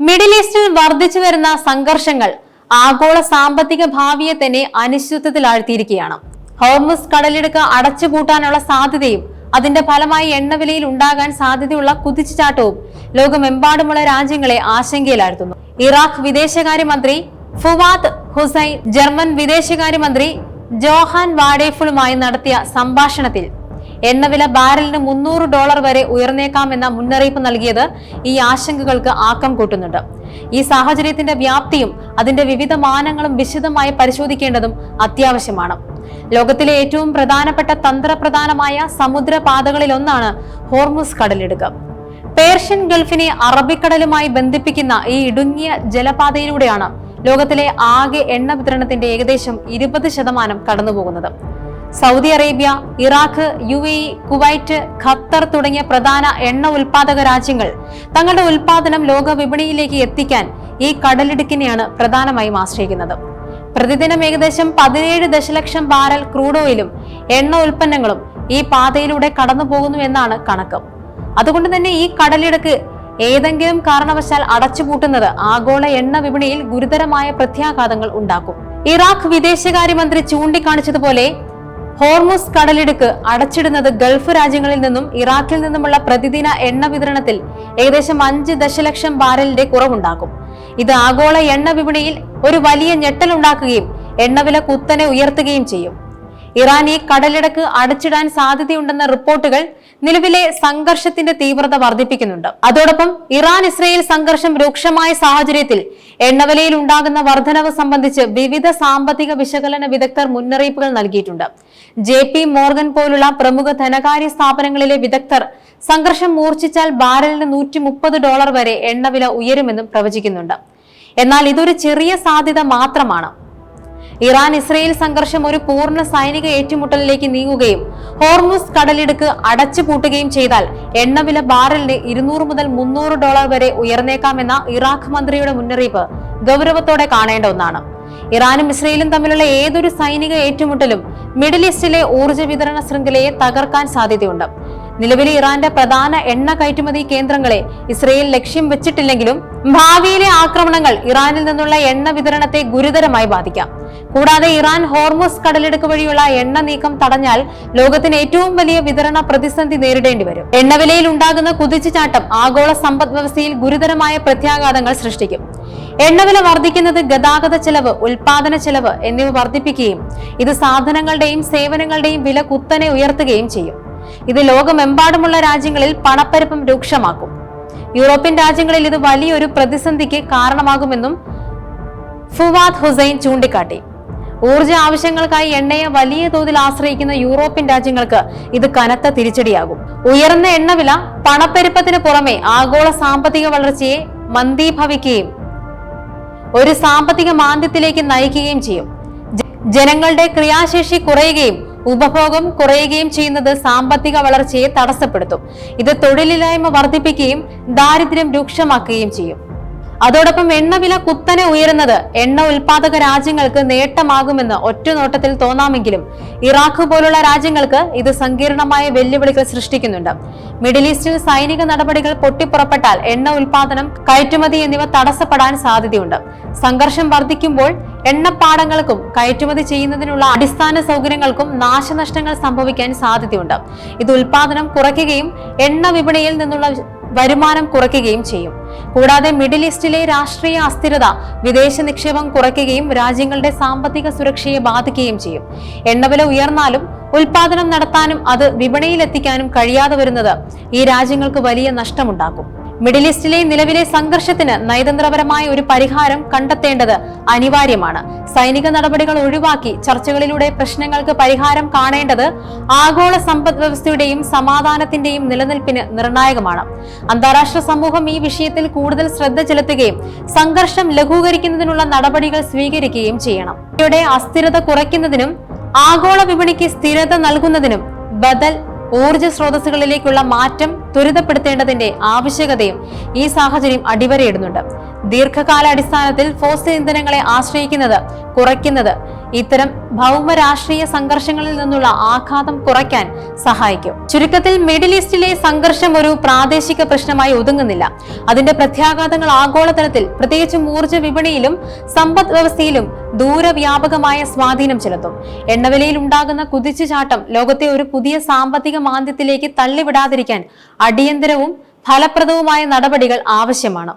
Middle ഈസ്റ്റിൽ വർദ്ധിച്ചു വരുന്ന സംഘർഷങ്ങൾ ആഗോള സാമ്പത്തിക ഭാവിയെ തന്നെ അനിശ്ചിതത്വത്തിലാഴ്ത്തിയിരിക്കുകയാണ് ഹോർമുസ് കടലിടുക്ക അടച്ചുപൂട്ടാനുള്ള സാധ്യതയും അതിന്റെ ഫലമായി എണ്ണവിലയിൽ ഉണ്ടാകാൻ സാധ്യതയുള്ള കുതിച്ചുചാട്ടവും ലോകമെമ്പാടുമുള്ള രാജ്യങ്ങളെ ആശങ്കയിലാഴ്ത്തുന്നു. ഇറാഖ് വിദേശകാര്യമന്ത്രി ഫുവാദ് ഹുസൈൻ ജർമ്മൻ വിദേശകാര്യമന്ത്രി ജോഹാൻ വാഡേഫുളുമായി നടത്തിയ സംഭാഷണത്തിൽ എണ്ണവില ബാരലിന് മുന്നൂറ് ഡോളർ വരെ ഉയർന്നേക്കാമെന്ന മുന്നറിയിപ്പ് നൽകിയത് ഈ ആശങ്കകൾക്ക് ആക്കം കൂട്ടുന്നുണ്ട്. ഈ സാഹചര്യത്തിന്റെ വ്യാപ്തിയും അതിന്റെ വിവിധ മാനങ്ങളും വിശദമായി പരിശോധിക്കേണ്ടതും അത്യാവശ്യമാണ്. ലോകത്തിലെ ഏറ്റവും പ്രധാനപ്പെട്ട തന്ത്രപ്രധാനമായ സമുദ്രപാതകളിലൊന്നാണ് ഹോർമുസ് കടലിടുക്ക്. പേർഷ്യൻ ഗൾഫിനെ അറബിക്കടലുമായി ബന്ധിപ്പിക്കുന്ന ഈ ഇടുങ്ങിയ ജലപാതയിലൂടെയാണ് ലോകത്തിലെ ആകെ എണ്ണ വിതരണത്തിന്റെ ഏകദേശം ഇരുപത് ശതമാനം കടന്നുപോകുന്നത്. Saudi Arabia Iraq U A Kuwait Qatar തുടങ്ങിയ പ്രധാന എണ്ണ ഉൽപാദക രാജ്യങ്ങൾ തങ്ങളുടെ ഉൽപാദനം ലോക വിപണിയിലേക്ക് എത്തിക്കാൻ ഈ കടലിടുക്കിനെയാണ് പ്രധാനമായും ആശ്രയിക്കുന്നത്. പ്രതിദിനം ഏകദേശം പതിനേഴ് ദശലക്ഷം ബാരൽ ക്രൂഡ് ഓയിലും എണ്ണ ഉൽപ്പന്നങ്ങളും ഈ പാതയിലൂടെ കടന്നു പോകുന്നു എന്നാണ് കണക്ക്. അതുകൊണ്ട് തന്നെ ഈ കടലിടുക്ക് ഏതെങ്കിലും കാരണവശാൽ അടച്ചുപൂട്ടുന്നത് ആഗോള എണ്ണ വിപണിയിൽ ഗുരുതരമായ പ്രത്യാഘാതങ്ങൾ ഉണ്ടാക്കും. ഇറാഖ് വിദേശകാര്യമന്ത്രി ചൂണ്ടിക്കാണിച്ചതുപോലെ ഹോർമുസ് കടലിടുക്ക് അടച്ചിടുന്നത് ഗൾഫ് രാജ്യങ്ങളിൽ നിന്നും ഇറാഖിൽ നിന്നുമുള്ള പ്രതിദിന എണ്ണ വിതരണത്തിൽ ഏകദേശം അഞ്ച് ദശലക്ഷം ബാരലിന്റെ കുറവുണ്ടാക്കും ഇത് ആഗോള എണ്ണ വിപണിയിൽ ഒരു വലിയ ഞെട്ടലുണ്ടാക്കുകയും എണ്ണവില കുത്തനെ ഉയർത്തുകയും ചെയ്യും. ഇറാൻ ഈ കടലിടക്ക് അടച്ചിടാൻ സാധ്യതയുണ്ടെന്ന റിപ്പോർട്ടുകൾ നിലവിലെ സംഘർഷത്തിന്റെ തീവ്രത വർദ്ധിപ്പിക്കുന്നുണ്ട്. അതോടൊപ്പം ഇറാൻ ഇസ്രയേൽ സംഘർഷം രൂക്ഷമായ സാഹചര്യത്തിൽ എണ്ണവിലയിൽ ഉണ്ടാകുന്ന വർധനവ് സംബന്ധിച്ച് വിവിധ സാമ്പത്തിക വിശകലന വിദഗ്ധർ മുന്നറിയിപ്പുകൾ നൽകിയിട്ടുണ്ട്. ജെ പി മോർഗൻ പോലുള്ള പ്രമുഖ ധനകാര്യ സ്ഥാപനങ്ങളിലെ വിദഗ്ധർ സംഘർഷം മൂർച്ഛിച്ചാൽ ബാരലിന് നൂറ്റി മുപ്പത് ഡോളർ വരെ എണ്ണവില ഉയരുമെന്നും പ്രവചിക്കുന്നുണ്ട്. എന്നാൽ ഇതൊരു ചെറിയ സാധ്യത മാത്രമാണ്. ഇറാൻ ഇസ്രയേൽ സംഘർഷം ഒരു പൂർണ സൈനിക ഏറ്റുമുട്ടലിലേക്ക് നീങ്ങുകയും ഹോർമുസ് കടലിടുക്ക് അടച്ചുപൂട്ടുകയും ചെയ്താൽ എണ്ണവില ബാരലിന് ഇരുന്നൂറ് മുതൽ മുന്നൂറ് ഡോളർ വരെ ഉയർന്നേക്കാമെന്ന ഇറാഖ് മന്ത്രിയുടെ മുന്നറിയിപ്പ് ഗൗരവത്തോടെ കാണേണ്ട ഒന്നാണ്. ഇറാനും ഇസ്രയേലും തമ്മിലുള്ള ഏതൊരു സൈനിക ഏറ്റുമുട്ടലും മിഡിൽ ഈസ്റ്റിലെ ഊർജ വിതരണ ശൃംഖലയെ തകർക്കാൻ സാധ്യതയുണ്ട്. നിലവിലെ ഇറാന്റെ പ്രധാന എണ്ണ കയറ്റുമതി കേന്ദ്രങ്ങളെ ഇസ്രയേൽ ലക്ഷ്യം വെച്ചിട്ടില്ലെങ്കിലും ഭാവിയിലെ ആക്രമണങ്ങൾ ഇറാനിൽ നിന്നുള്ള എണ്ണ വിതരണത്തെ ഗുരുതരമായി ബാധിക്കാം. കൂടാതെ ഇറാൻ ഹോർമോസ് കടലിടുക്ക് വഴിയുള്ള എണ്ണ നീക്കം തടഞ്ഞാൽ ലോകത്തിന് ഏറ്റവും വലിയ വിതരണ പ്രതിസന്ധി നേരിടേണ്ടി വരും. എണ്ണവിലയിൽ ഉണ്ടാകുന്ന കുതിച്ചുചാട്ടം ആഗോള സമ്പദ് വ്യവസ്ഥയിൽ ഗുരുതരമായ പ്രത്യാഘാതങ്ങൾ സൃഷ്ടിക്കും. എണ്ണവില വർദ്ധിക്കുന്നത് ഗതാഗത ചെലവ് ഉൽപാദന ചെലവ് എന്നിവ വർദ്ധിപ്പിക്കുകയും ഇത് സാധനങ്ങളുടെയും സേവനങ്ങളുടെയും വില കുത്തനെ ഉയർത്തുകയും ചെയ്യും. ഇത് ലോകമെമ്പാടുമുള്ള രാജ്യങ്ങളിൽ പണപ്പെരുപ്പം രൂക്ഷമാക്കും. യൂറോപ്യൻ രാജ്യങ്ങളിൽ ഇത് വലിയൊരു പ്രതിസന്ധിക്ക് കാരണമാകുമെന്നും ഫുവാദ് ഹുസൈൻ ചൂണ്ടിക്കാട്ടി. ഊർജ ആവശ്യങ്ങൾക്കായി എണ്ണയെ വലിയ തോതിൽ ആശ്രയിക്കുന്ന യൂറോപ്യൻ രാജ്യങ്ങൾക്ക് ഇത് കനത്ത തിരിച്ചടിയാകും. ഉയർന്ന എണ്ണവില പണപ്പെരുപ്പത്തിന് പുറമെ ആഗോള സാമ്പത്തിക വളർച്ചയെ മന്ദീഭവിക്കുകയും ഒരു സാമ്പത്തിക മാന്ദ്യത്തിലേക്ക് നയിക്കുകയും ചെയ്യും. ജനങ്ങളുടെ ക്രിയാശേഷി കുറയുകയും ഉപഭോഗം കുറയുകയും ചെയ്യുന്നത് സാമ്പത്തിക വളർച്ചയെ തടസ്സപ്പെടുത്തും. ഇത് തൊഴിലില്ലായ്മ വർദ്ധിപ്പിക്കുകയും ദാരിദ്ര്യം രൂക്ഷമാക്കുകയും ചെയ്യും. അതോടൊപ്പം എണ്ണവില കുത്തനെ ഉയരുന്നത് എണ്ണ ഉൽപാദക രാജ്യങ്ങൾക്ക് നേട്ടമാകുമെന്ന് ഒറ്റനോട്ടത്തിൽ തോന്നാമെങ്കിലും ഇറാഖ് പോലുള്ള രാജ്യങ്ങൾക്ക് ഇത് സങ്കീർണമായ വെല്ലുവിളികൾ സൃഷ്ടിക്കുന്നുണ്ട്. മിഡിൽ ഈസ്റ്റിൽ സൈനിക നടപടികൾ പൊട്ടിപ്പുറപ്പെട്ടാൽ എണ്ണ ഉൽപാദനം കയറ്റുമതി എന്നിവ തടസ്സപ്പെടാൻ സാധ്യതയുണ്ട്. സംഘർഷം വർദ്ധിക്കുമ്പോൾ എണ്ണപ്പാടങ്ങൾക്കും കയറ്റുമതി ചെയ്യുന്നതിനുള്ള അടിസ്ഥാന സൗകര്യങ്ങൾക്കും നാശനഷ്ടങ്ങൾ സംഭവിക്കാൻ സാധ്യതയുണ്ട്. ഇത് ഉൽപാദനം കുറയ്ക്കുകയും എണ്ണ വിപണിയിൽ നിന്നുള്ള വരുമാനം കുറയ്ക്കുകയും ചെയ്യും. കൂടാതെ മിഡിൽ ഈസ്റ്റിലെ രാഷ്ട്രീയ അസ്ഥിരത വിദേശ നിക്ഷേപം കുറയ്ക്കുകയും രാജ്യങ്ങളുടെ സാമ്പത്തിക സുരക്ഷയെ ബാധിക്കുകയും ചെയ്യും. എണ്ണവില ഉയർന്നാലും ഉൽപാദനം നടത്താനും അത് വിപണിയിലെത്തിക്കാനും കഴിയാതെ വരുന്നത് ഈ രാജ്യങ്ങൾക്ക് വലിയ നഷ്ടമുണ്ടാക്കും. മിഡിൽ ഈസ്റ്റിലെ നിലവിലെ സംഘർഷത്തിന് നയതന്ത്രപരമായ ഒരു പരിഹാരം കണ്ടെത്തേണ്ടത് അനിവാര്യമാണ്. സൈനിക നടപടികൾ ഒഴിവാക്കി ചർച്ചകളിലൂടെ പ്രശ്നങ്ങൾക്ക് പരിഹാരം കാണേണ്ടത് ആഗോള സമ്പദ് വ്യവസ്ഥയുടെയും സമാധാനത്തിന്റെയും നിലനിൽപ്പിന് നിർണായകമാണ്. അന്താരാഷ്ട്ര സമൂഹം ഈ വിഷയത്തിൽ കൂടുതൽ ശ്രദ്ധ ചെലുത്തുകയും സംഘർഷം ലഘൂകരിക്കുന്നതിനുള്ള നടപടികൾ സ്വീകരിക്കുകയും ചെയ്യണം. ഇവിടെ അസ്ഥിരത കുറയ്ക്കുന്നതിനും ആഗോള വിപണിക്ക് സ്ഥിരത നൽകുന്നതിനും ബദൽ ഊർജ സ്രോതസ്സുകളിലേക്കുള്ള മാറ്റം ത്വരിതപ്പെടുത്തേണ്ടതിന്റെ ആവശ്യകതയും ഈ സാഹചര്യം അടിവരയിടുന്നുണ്ട്. ദീർഘകാലാടിസ്ഥാനത്തിൽ ഫോസിൽ ഇന്ധനങ്ങളെ ആശ്രയിക്കുന്നത് കുറയ്ക്കുന്നത് ഇത്തരം ഭൗമ രാഷ്ട്രീയ സംഘർഷങ്ങളിൽ നിന്നുള്ള ആഘാതം കുറയ്ക്കാൻ സഹായിക്കും. ചുരുക്കത്തിൽ മിഡിൽ ഈസ്റ്റിലെ സംഘർഷം ഒരു പ്രാദേശിക പ്രശ്നമായി ഒതുങ്ങുന്നില്ല. അതിന്റെ പ്രത്യാഘാതങ്ങൾ ആഗോളതലത്തിൽ പ്രത്യേകിച്ചും ഊർജ വിപണിയിലും സമ്പദ് വ്യവസ്ഥയിലും ദൂരവ്യാപകമായ സ്വാധീനം ചെലുത്തും. എണ്ണവിലയിൽ ഉണ്ടാകുന്ന കുതിച്ചുചാട്ടം ലോകത്തെ ഒരു പുതിയ സാമ്പത്തിക മാന്ദ്യത്തിലേക്ക് തള്ളിവിടാതിരിക്കാൻ അടിയന്തരവും ഫലപ്രദവുമായ നടപടികൾ ആവശ്യമാണ്.